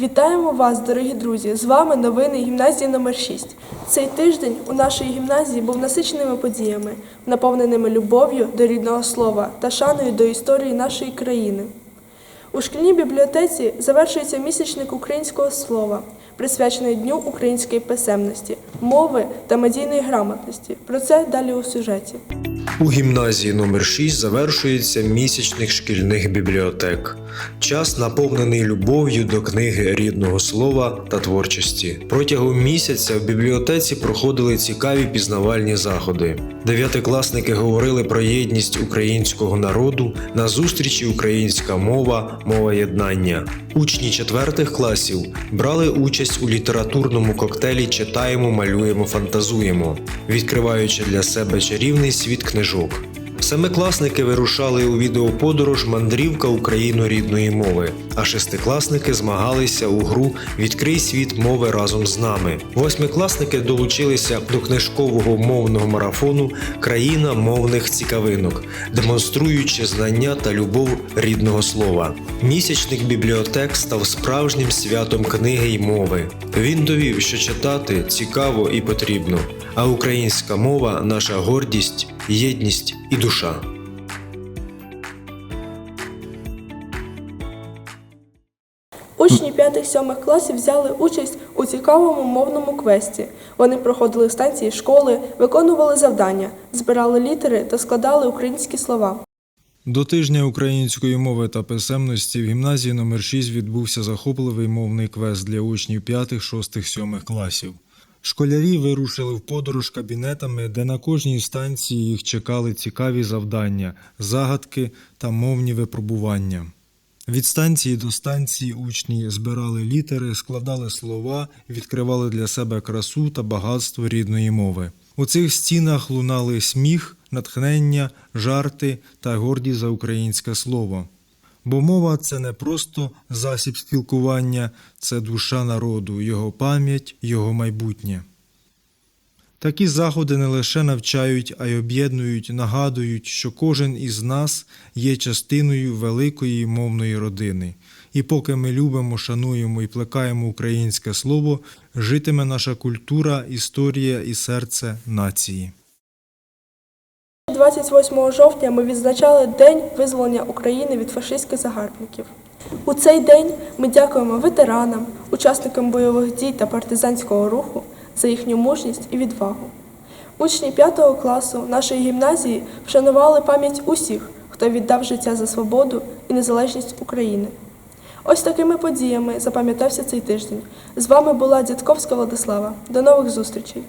Вітаємо вас, дорогі друзі! З вами новини гімназії номер 6 Цей тиждень у нашій гімназії був насиченими подіями, наповненими любов'ю до рідного слова та шаною до історії нашої країни. У шкільній бібліотеці завершується місячник українського слова, присвячений Дню української писемності, мови та медійної грамотності. Про це далі у сюжеті. У гімназії номер 6 завершується місячник шкільних бібліотек. Час наповнений любов'ю до книги рідного слова та творчості. Протягом місяця в бібліотеці проходили цікаві пізнавальні заходи. Дев'ятикласники говорили про єдність українського народу на зустрічі Українська мова, мова єднання. Учні четвертих класів брали участь у літературному коктейлі Читаємо, малюємо, фантазуємо, відкриваючи для себе чарівний світ книжок. Семикласники вирушали у відеоподорож Мандрівка Україну рідної мови, а шестикласники змагалися у гру Відкрий світ мови разом з нами. Восьмикласники долучилися до книжкового мовного марафону Країна мовних цікавинок, демонструючи знання та любов рідного слова. Місячник бібліотек став справжнім святом книги й мови. Він довів, що читати цікаво і потрібно, а українська мова наша гордість, єдність і душа. Учні 5-7 класів взяли участь у цікавому мовному квесті. Вони проходили станції школи, виконували завдання, збирали літери та складали українські слова. До тижня української мови та писемності в гімназії номер 6 відбувся захопливий мовний квест для учнів 5, 6, 7 класів. Школярі вирушили в подорож кабінетами, де на кожній станції їх чекали цікаві завдання, загадки та мовні випробування. Від станції до станції учні збирали літери, складали слова, відкривали для себе красу та багатство рідної мови. У цих стінах лунали сміх, натхнення, жарти та гордість за українське слово. Бо мова це не просто засіб спілкування, це душа народу, його пам'ять, його майбутнє. Такі заходи не лише навчають, а й об'єднують, нагадують, що кожен із нас є частиною великої мовної родини. І поки ми любимо, шануємо і плекаємо українське слово, житиме наша культура, історія і серце нації. 28 жовтня ми відзначали День визволення України від фашистських загарбників. У цей день ми дякуємо ветеранам, учасникам бойових дій та партизанського руху за їхню мужність і відвагу. Учні 5 класу нашої гімназії вшанували пам'ять усіх, хто віддав життя за свободу і незалежність України. Ось такими подіями запам'ятався цей тиждень. З вами була Дядковська Владислава. До нових зустрічей!